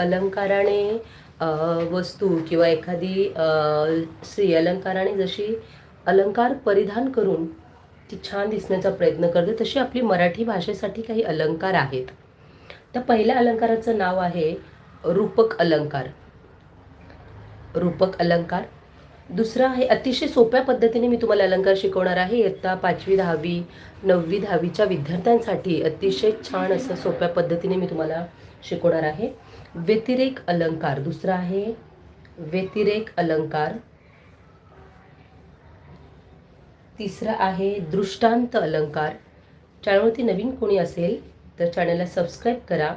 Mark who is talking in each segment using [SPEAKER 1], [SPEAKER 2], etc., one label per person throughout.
[SPEAKER 1] अलंकाराने वस्तू किंवा एखादी स्त्री अलंकाराने जशी अलंकार परिधान करून ती छान दिसण्याचा प्रयत्न करते तशी आपली मराठी भाषेसाठी काही अलंकार आहेत. तर पहिल्या अलंकाराचं नाव आहे रूपक अलंकार. रूपक अलंकार. दुसरं आहे अतिशय सोप्या पद्धतीने मी तुम्हाला अलंकार शिकवणार आहे. इयत्ता पाचवी दहावी नववी दहावीच्या विद्यार्थ्यांसाठी अतिशय छान असं सोप्या पद्धतीने मी तुम्हाला शिकवणार आहे. व्यतिरेक अलंकार. दुसरा आहे व्यतिरेक अलंकार. तिसरा आहे दृष्टांत अलंकार. चॅनलवरती नवीन कोणी असेल तर चॅनलला सबस्क्राईब करा.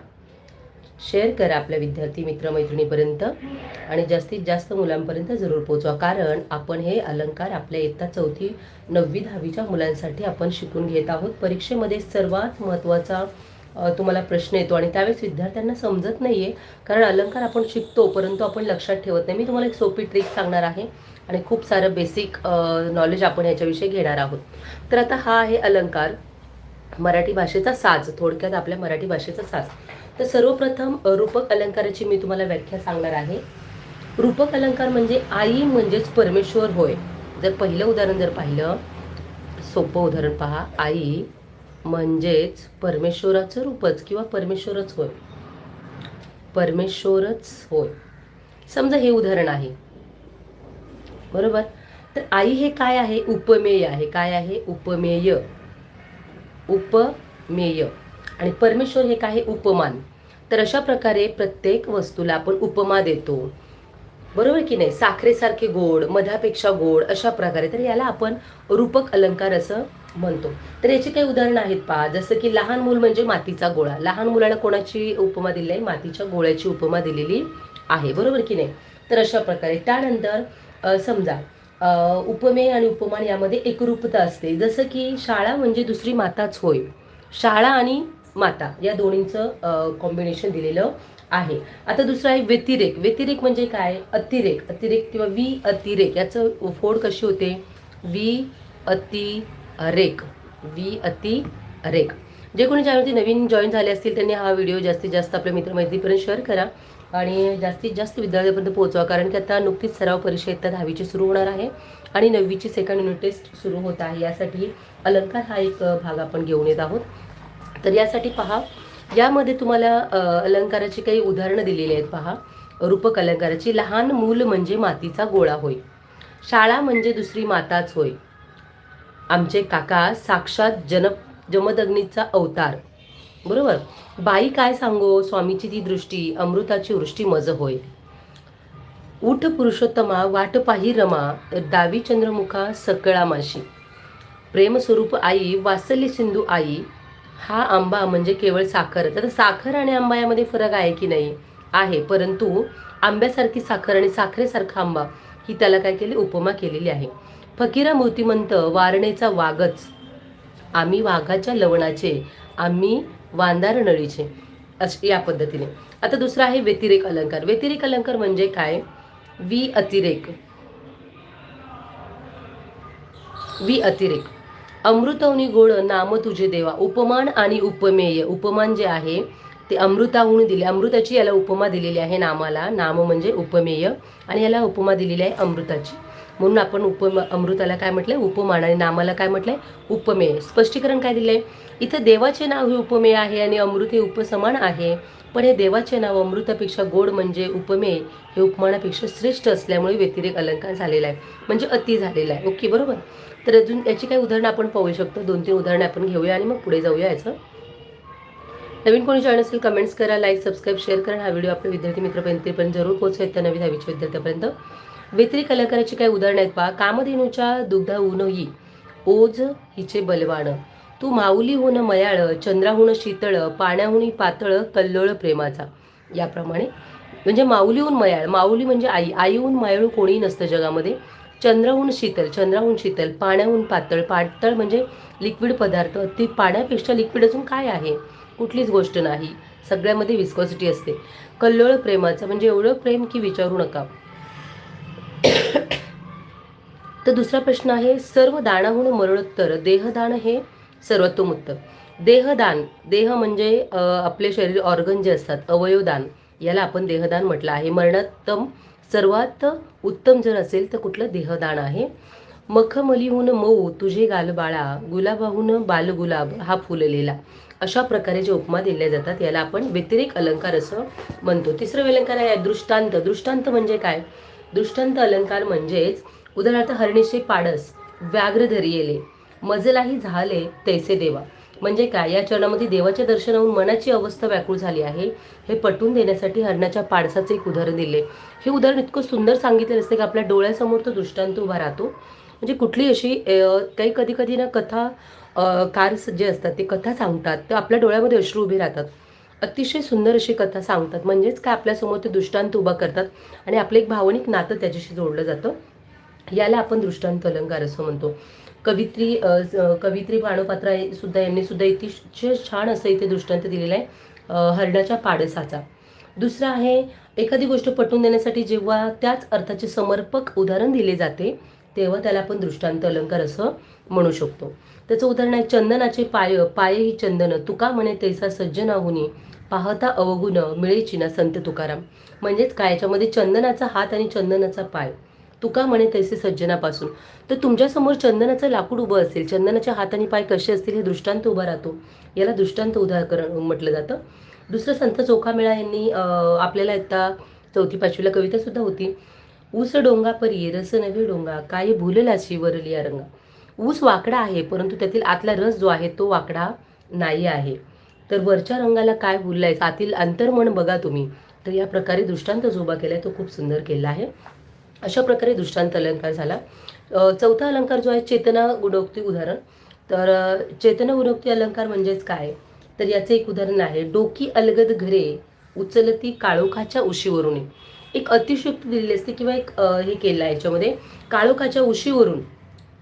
[SPEAKER 1] शेअर करा आपल्या विद्यार्थी मित्रमैत्रिणीपर्यंत आणि जास्तीत जास्त मुलांपर्यंत जरूर पोचवा कारण आपण हे अलंकार आपल्या इयत्ता चौथी नववी दहावीच्या मुलांसाठी आपण शिकून घेत आहोत. परीक्षेमध्ये सर्वात महत्त्वाचा तुम्हाला प्रश्न येतो. आणि त्यावेळेस विद्यार्थ्यांना समजत नाही आहे कारण अलंकार आपण शिकतो परंतु आपण लक्षात ठेवत नाही. मी तुम्हाला एक सोपी ट्रिक सांगणार आहे. आणि खूप सारं बेसिक नॉलेज आपण ह्याच्याविषयी घेणार आहोत. तर आता हा आहे अलंकार. मराठी भाषेचा साज. थोडक्यात आपल्या मराठी भाषेचा साज. तर सर्वप्रथम रूपक अलंकाराची मी तुम्हाला व्याख्या सांगणार आहे. रूपक अलंकार म्हणजे आई म्हणजेच परमेश्वर होय. जर पहिलं उदाहरण जर पाहिलं सोपं उदाहरण पहा. आई म्हणजेच परमेश्वराचं रूपच किंवा परमेश्वरच होय. परमेश्वरच होय. समजा हे उदाहरण आहे. बरोबर? तर आई हे काय आहे? उपमेय आहे. काय आहे? उपमेय. उपमेय. आणि परमेश्वर हे काय आहे? उपमान. तर अशा प्रकारे प्रत्येक वस्तूला आपण उपमा देतो. बरोबर की नाही? साखरेसारखे गोड मधापेक्षा गोड अशा प्रकारे. तर याला आपण रूपक अलंकार असं म्हणतो तर याची काही उदाहरणं आहेत पहा. जसं की लहान मूल म्हणजे मातीचा गोळा. लहान मुलाला कोणाची उपमा दिली आहे? मातीच्या गोळ्याची उपमा दिलेली आहे. बरोबर की नाही? तर अशा प्रकारे. त्यानंतर समजा उपमेय आणि उपमान यामध्ये एकरूपता असते. जसं की शाळा म्हणजे दुसरी माताच होय. शाळा आणि माता या दोन्हींचं कॉम्बिनेशन दिलेलं आहे. आता दुसरं आहे व्यतिरेक. व्यतिरेक म्हणजे काय? अतिरेक. अतिरेक किंवा वि अतिरेक याचं फोड कशी होते? वि अति रेक वी अति रेक जे कोणी चॅनलवरती नवीन जॉईन झाले असतील त्यांनी हा व्हिडिओ जास्तीत जास्त आपल्या मित्रमैत्रीपर्यंत शेअर करा आणि जास्तीत जास्त विद्यार्थ्यांपर्यंत पोहोचवा. कारण की आता नुकतीच सराव परीक्षा इयत्ता दहावीची सुरू होणार आहे आणि नववीची सेकंड युनिट टेस्ट सुरू होत आहे. यासाठी अलंकार हा एक भाग आपण घेऊन येत आहोत. तर यासाठी पहा यामध्ये तुम्हाला अलंकाराची काही उदाहरणं दिलेली आहेत पहा. रूपक अलंकाराची लहान मूल म्हणजे मातीचा गोळा होय. शाळा म्हणजे दुसरी माताच होय. आमचे काका साक्षात जन जमदग्नीचा अवतार. बरोबर? बाई काय सांगो? स्वामीची ती दृष्टी अमृताची वृष्टी मज होय. उठ पुरुषोत्तमा वाट पाही रमा दावी चंद्रमुखा सकळा माशी. प्रेमस्वरूप आई वासल्य सिंधू आई हा आंबा म्हणजे केवळ साखर. तर साखर आणि आंबा यामध्ये फरक आहे की नाही? आहे परंतु आंब्यासारखी साखर आणि साखरेसारखा आंबा ही त्याला काय केली? उपमा केलेली आहे. फकीरा मूर्तिमंत वारणेचा वाघच आम्ही वाघाच्या लवणाचे आम्ही वांदार नळीचे अश या पद्धतीने. आता दुसरा आहे व्यतिरेक अलंकार. व्यतिरेक अलंकार म्हणजे काय? वि अतिरेक. वि अतिरेक. अमृतवनी गोड नाम तुझे देवा. उपमान आणि उपमेय. उपमान जे आहे ते अमृताहून दिले. अमृताची याला उपमा दिलेली आहे नामाला. नाम म्हणजे उपमेय. आणि याला उपमा दिलेली आहे अमृताची. म्हणून आपण उपम अमृताला काय म्हटलंय? उपमान आणि नामाला काय म्हटलंय? उपमेय. स्पष्टीकरण काय दिलंय? इथं देवाचे नाव हे उपमेय आहे आणि अमृत हे उपसमान आहे. पण हे देवाचे नाव अमृतापेक्षा गोड म्हणजे उपमेय हे उपमानापेक्षा श्रेष्ठ असल्यामुळे व्यतिरेक अलंकार झालेला आहे. म्हणजे अति झालेला आहे. ओके बरोबर? तर अजून याची काही उदाहरणं आपण पाहू शकतो. दोन तीन उदाहरणं आपण घेऊया आणि मग पुढे जाऊया याचं. नवीन कोणी जॉईन असेल कमेंट्स करा लाईक सबस्क्राईब शेअर करा. हा व्हिडिओ आपल्या विद्यार्थी मित्रपर्यंत जरूर पोहोचवायचा त्या नवी दहावीच्या विद्यार्थ्यापर्यंत. व्यतिरिक कलाकाराची काही उदाहरणं आहेत पा कामधेनूच्या दुग्धा ही ओज हिचे बलवान. तू माऊलीहून मयाळ चंद्राहून शीतळ पाण्याहून पातळ कल्लोळ प्रेमाचा. याप्रमाणे म्हणजे माऊलीहून मयाळ. माऊली म्हणजे आई. आईहून मायाळू कोणीही नसतं जगामध्ये. चंद्राहून शीतल चंद्राहून शीतल पाण्याहून पातळ. पातळ म्हणजे लिक्विड पदार्थ. ती पाण्यापेक्षा लिक्विड अजून काय आहे? कुठलीच गोष्ट नाही. सगळ्यामध्ये विस्कॉसिटी असते. कल्लोळ प्रेमाचं म्हणजे एवढं प्रेम की विचारू नका. तर दुसरा प्रश्न आहे सर्व दानाहून मरणोत्तर देहदान हे सर्वोत्तम उत्तर देहदान देह म्हणजे आपले शरीर ऑर्गन जे असतात अवयवदान याला आपण देहदान म्हटलं आहे. मरणोत्तम सर्वात उत्तम जर असेल तर कुठलं? देहदान आहे. मखमलीहून मऊ तुझे गालबाळा गुलाबाहून बालगुलाब हा फुललेला अशा प्रकारे जे उपमा दिल्या जातात याला आपण व्यतिरिक अलंकार असं म्हणतो. तिसरं अलंकार आहे दृष्टांत. दृष्टांत म्हणजे काय? दृष्टांत अलंकार म्हणजेच उदाहरणार्थ हरणीचे पाडस व्याघ्र धरियेले मजलाही झाले तैसे देवा. म्हणजे काय? या चरणामध्ये देवाच्या दर्शनाहून मनाची अवस्था व्याकुळ झाली आहे. हे पटवून देण्यासाठी हरणाच्या पाडसाचं एक उदाहरण दिले. हे उदाहरण इतकं सुंदर सांगितलेलं असतं की आपल्या डोळ्यासमोर तो दृष्टांत उभा राहतो. म्हणजे कुठली अशी काही कधी कधी ना कथा अ, कार जे असतात ते कथा सांगतात. तर आपल्या डोळ्यामध्ये अश्रू उभे राहतात. अतिशय सुंदर अशी कथा सांगतात. म्हणजेच काय आपल्यासमोर ते दृष्टांत उभा करतात आणि आपलं एक भावनिक नातं त्याच्याशी जोडलं जातं. याला आपण दृष्टांत अलंकार असं म्हणतो. कवित्री कवित्री भानुपात्रा सुद्धा यांनी सुद्धा अतिशय छान असं इथे दृष्टांत दिलेला आहे हरणाच्या पाडसाचा. दुसरा आहे एखादी गोष्ट पटवून देण्यासाठी जेव्हा त्याच अर्थाचे समर्पक उदाहरण दिले जाते तेव्हा त्याला आपण दृष्टांत अलंकार असं म्हणू शकतो. त्याचं उदाहरण आहे चंदनाचे पाय पाय ही चंदन तुका म्हणे तैसा सज्जनाहुनी पाहता अवगुण मिळेची ना संत तुकाराम. म्हणजेच काय? याच्यामध्ये चंदनाचा हात आणि चंदनाचा पाय. तुका म्हणे तैसे सज्जनापासून. तर तुमच्यासमोर चंदनाचं लाकूड उभं असेल चंदनाच्या हात आणि पाय कसे असतील हे दृष्टांत उभा राहतो. याला दृष्टांत उदाहरण म्हटलं जातं. दुसरं संत चोखामेळा यांनी आपल्याला आता चौथी पाचवीला कवितासुद्धा होती. ऊस डोंगा परी रस नव्हे डोंगा काय भुललाशी वरली या रंगा ऊस वाकडा आहे परंतु त्यातील आतला रस जो आहे तो वाकडा नाही आहे. तर वरच्या रंगाला काय बोललाय? आतील अंतर्मन बघा तुम्ही. तर या प्रकारे दृष्टांत जो उभा केलाय तो खूप सुंदर केला आहे. अशा प्रकारे दृष्टांत अलंकार झाला. चौथा अलंकार जो आहे चेतना गुणोक्ती उदाहरण. तर चेतना गुणोक्ती अलंकार म्हणजेच काय? तर याचं एक उदाहरण आहे डोकी अलगद घरे उचलती काळोखाच्या उशीवरून. एक अतिशयोक्ती दिलेली असते किंवा एक हे केलं आहे याच्यामध्ये काळोखाच्या उशीवरून.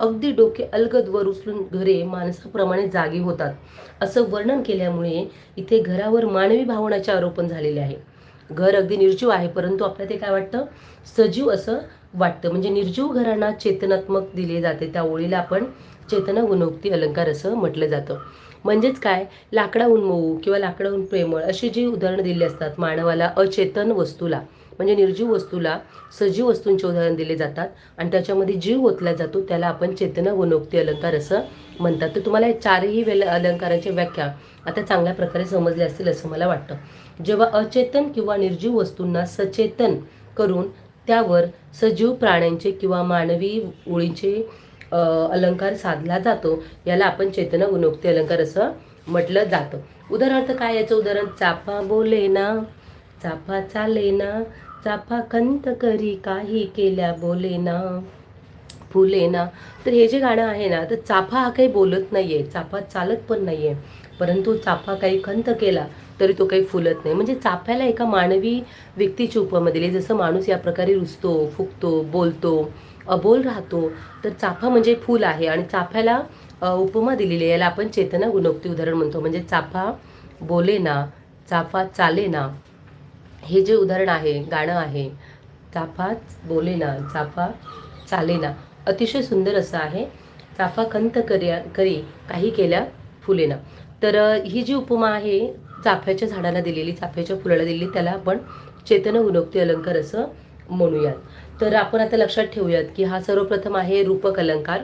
[SPEAKER 1] अगदी डोके अलगद वर उचलून घरे माणसाप्रमाणे जागी होतात. असं वर्णन केल्यामुळे इथे घरावर मानवी भावनाचे आरोपण झालेले आहे. घर अगदी निर्जीव आहे परंतु आपल्याला ते काय वाटतं? सजीव असं वाटतं. म्हणजे निर्जीव घरांना चेतनात्मक दिले जाते. त्या ओळीला आपण चेतना गुणोक्ती अलंकार असं म्हटलं जातं. म्हणजेच काय? लाकडाहून मऊ किंवा लाकडाहून प्रेमळ अशी जी उदाहरणं दिली असतात मानवाला अचेतन वस्तूला. म्हणजे निर्जीव वस्तूला सजीव वस्तूंचे उदाहरण दिले जातात आणि त्याच्यामध्ये जीव ओतला जातो त्याला आपण चेतना गुणोक्ती अलंकार असं म्हणतात. तर तुम्हाला हे चारही वेल अलंकाराची व्याख्या आता चांगल्या प्रकारे समजले असतील असं मला वाटतं. जेव्हा अचेतन किंवा निर्जीव वस्तूंना सचेतन करून त्यावर सजीव प्राण्यांचे किंवा मानवी ओळींचे अलंकार साधला जातो याला आपण चेतना गुणोक्ती अलंकार असं म्हटलं जातं. उदाहरणार्थ काय याचं उदाहरण? चाफा बोले ना चाफा चाले ना चाफा खंत करी काही केल्या बोले ना फुले ना तर हे जे गाणं आहे ना तर चाफा हा काही बोलत नाही आहे चाफा चालत पण नाही आहे परंतु चाफा काही खंत केला तरी तो काही फुलत नाही. म्हणजे चाफ्याला एका मानवी व्यक्तीची उपमा दिली जसं माणूस या प्रकारे रुजतो फुगतो बोलतो अबोल राहतो तर चाफा म्हणजे फूल आहे. आणि चाफ्याला उपमा दिलेली आहे. याला आपण चेतना गुणोक्ती उदाहरण म्हणतो. म्हणजे चाफा बोले ना चाफा चाले ना हे जे उदाहरण आहे गाणं आहे चाफा बोलेना चाफा चालेना अतिशय सुंदर असं आहे. चाफा खंत करी करी काही केल्या फुलेना तर ही जी उपमा आहे चाफ्याच्या झाडाला दिलेली चाफ्याच्या फुलाला दिलेली त्याला आपण चेतन उनोक्ती अलंकार असं म्हणूयात. तर आपण आता लक्षात ठेवूयात की हा सर्वप्रथम आहे रूपक अलंकार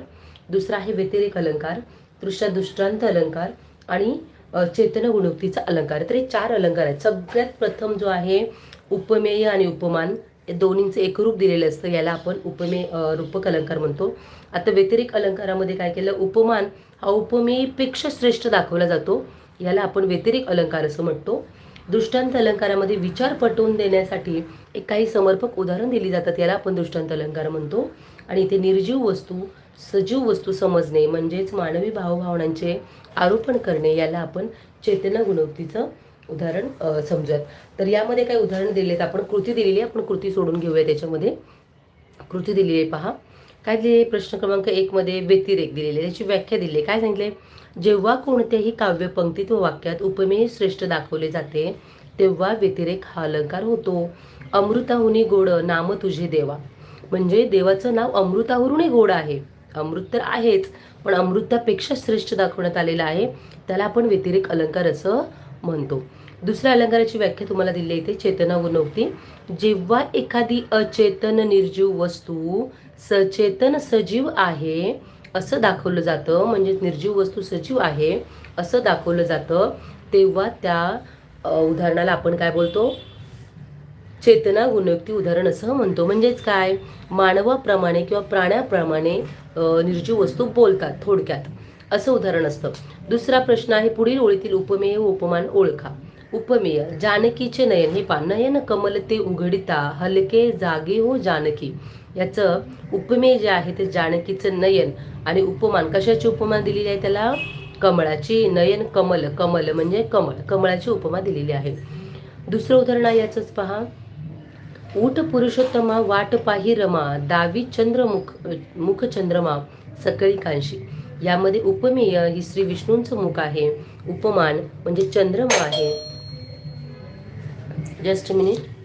[SPEAKER 1] दुसरा आहे व्यतिरेक अलंकार दुसरा दृष्टांत अलंकार आणि चेतन गुणोक्तीचा अलंकार. तर हे चार अलंकार आहेत. सगळ्यात प्रथम जो आहे उपमेय आणि उपमान हे दोन्हींचं एकरूप दिलेलं असतं. याला आपण उपमेय रूपक अलंकार म्हणतो. आता व्यतिरिक अलंकारामध्ये काय केलं? उपमान हा उपमेयपेक्षा श्रेष्ठ दाखवला जातो. याला आपण व्यतिरिक अलंकार असं म्हणतो. दृष्टांत अलंकारामध्ये विचार पटवून देण्यासाठी एक काही समर्पक उदाहरण दिली जातात. याला आपण दृष्टांत अलंकार म्हणतो. आणि इथे निर्जीव वस्तू सजीव वस्तू समजणे म्हणजेच मानवी भावभावनांचे आरोपण करणे याला आपण चेतना गुणवतीचं उदाहरण समजूयात. तर यामध्ये काही उदाहरण दिलेत आपण कृती दिलेली आहे. आपण कृती सोडून घेऊया त्याच्यामध्ये. कृती दिलेली आहे. पहा. काय दिले प्रश्न क्रमांक एकमध्ये व्यतिरेक दिलेले त्याची व्याख्या दिली काय सांगितले जेव्हा कोणत्याही काव्यपंक्तीत व वाक्यात उपमेय श्रेष्ठ दाखवले जाते तेव्हा व्यतिरेक हा अलंकार होतो. अमृताहुनी गोड नाम तुझे देवा. म्हणजे देवाचं नाव अमृतावरूनही गोड आहे. अमृत तर आहेच. पण अमृतापेक्षा श्रेष्ठ दाखवण्यात आलेलं आहे. त्याला आपण व्यतिरेक अलंकार असं म्हणतो. दुसऱ्या अलंकाराची व्याख्या तुम्हाला दिली आहे इथे चेतना गुणवती जेव्हा एखादी अचेतन निर्जीव वस्तू सचेतन सजीव आहे असं दाखवलं जातं म्हणजे निर्जीव वस्तू सजीव आहे असं दाखवलं जातं तेव्हा त्या उदाहरणाला आपण काय बोलतो? चेतना गुणयुक्ती उदाहरण असं म्हणतो. म्हणजेच काय? मानवाप्रमाणे किंवा प्राण्याप्रमाणे निर्जीव वस्तू बोलतात थोडक्यात. असं उदाहरण असतं. दुसरा प्रश्न आहे पुढील ओळीतील उपमेय व उपमान ओळखा. उपमेय जानकीचे नयन. हे पा नयन कमल ते उघडिता हलके जागे हो जानकी. याचं उपमेय जे आहे ते जानकीचं नयन. आणि उपमान कशाची उपमा दिलेली आहे त्याला? कमळाची नयन कमल. कमल म्हणजे कमळ. कमळाची उपमा दिलेली आहे. दुसरं उदाहरण आहे याचंच पहा. ऊट पुरुषोत्तमा वाट पाही रमा दावी चंद्रमुख मुख चंद्रमा सकळी कांशी यामध्ये उपमेय ही श्री विष्णूंचं मुख आहे उपमान म्हणजे चंद्रमा आहे जस्ट मिनिट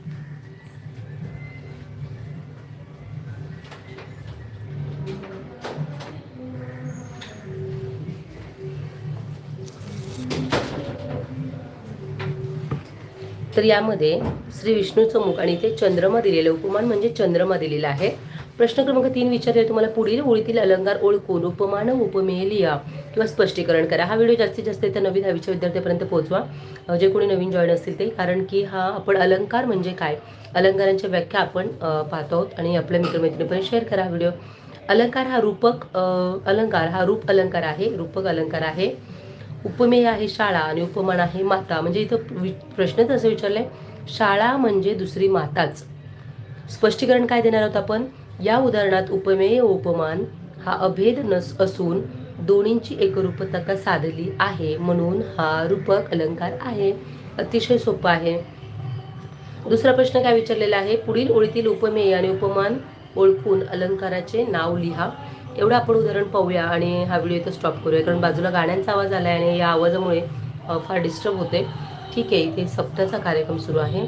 [SPEAKER 1] तर यामध्ये श्री विष्णूचं मुख आणि इथे चंद्रमा दिलेलं उपमान म्हणजे चंद्रमा दिलेला आहे. प्रश्न क्रमांक तीन विचारले तुम्हाला पुढील ओळीतील अलंकार ओळखून उपमान व उपमेय लिहा किंवा स्पष्टीकरण करा. हा व्हिडिओ जास्तीत जास्त त्या नवीन दहावीच्या विद्यार्थ्यापर्यंत पोहोचवा. जे कोणी नवीन जॉईन असतील ते कारण की हा आपण अलंकार म्हणजे काय? अलंकारांच्या व्याख्या आपण पाहतो आहोत आणि आपल्या मित्रमैत्रिणीपर्यंत शेअर करा व्हिडिओ. अलंकार हा रूपक अलंकार हा रूप अलंकार आहे रूपक अलंकार आहे. उपमेय आहे शाळा आणि उपमान आहे माता. म्हणजे इथं वि- प्रश्नच असं विचारलंय शाळा म्हणजे दुसरी माताच. स्पष्टीकरण काय देणार आहोत आपण? या उदाहरणात उपमेय उपमान हा अभेद नस असून दोन्हींची एकरूपता साधली आहे म्हणून हा रूपक अलंकार आहे. अतिशय सोपा आहे. दुसरा प्रश्न काय विचारलेला आहे? पुढील ओळीतील उपमेय आणि उपमान ओळखून अलंकाराचे नाव लिहा. एवढं आपण उदाहरण पाहूया आणि हा व्हिडिओ इथं स्टॉप करूया. कारण बाजूला गाण्यांचा आवाज आला आहे आणि या आवाजामुळे फार डिस्टर्ब होते. ठीक आहे इथे सप्ताचा कार्यक्रम सुरू आहे.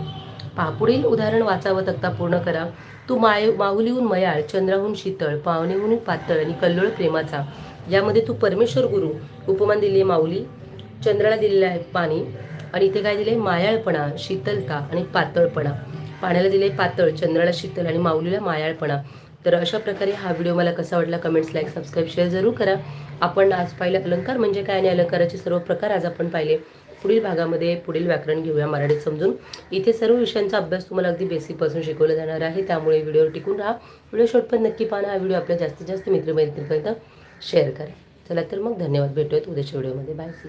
[SPEAKER 1] पहा पुढील उदाहरण वाचावं तक्ता पूर्ण करा. तू माय माहुलीहून मयाळ चंद्राहून शीतळ पावणीहून पातळ आणि कल्लोळ प्रेमाचा. यामध्ये तू परमेश्वर गुरु उपमान दिली आहे माऊली चंद्राला दिलेलं आहे पाणी आणि इथे काय दिले मायाळपणा शीतलता आणि पातळपणा. पाण्याला दिले पातळ चंद्राला शीतल आणि माऊलीला मायाळपणा. तर अशा प्रकारे हा व्हिडिओ मला कसा वाटला कमेंट्स लाईक सबस्क्राईब शेअर जरूर करा. आपण आज पाहिलं अलंकार म्हणजे काय आणि अलंकाराचे सर्व प्रकार आज आपण पाहिले. पुढील भागामध्ये पुढील व्याकरण घेऊया मराठीत समजून. इथे सर्व विषयांचा अभ्यास तुम्हाला अगदी बेसिकपासून शिकवला जाणार आहे. त्यामुळे व्हिडिओ टिकून राहा. व्हिडिओ शॉर्ट पण नक्की पाहा. हा व्हिडिओ आपल्या जास्तीत जास्त मित्रमैत्रीपर्यंत शेअर करा. चला तर मग धन्यवाद. भेटूयात उद्याच्या व्हिडिओमध्ये बाय सी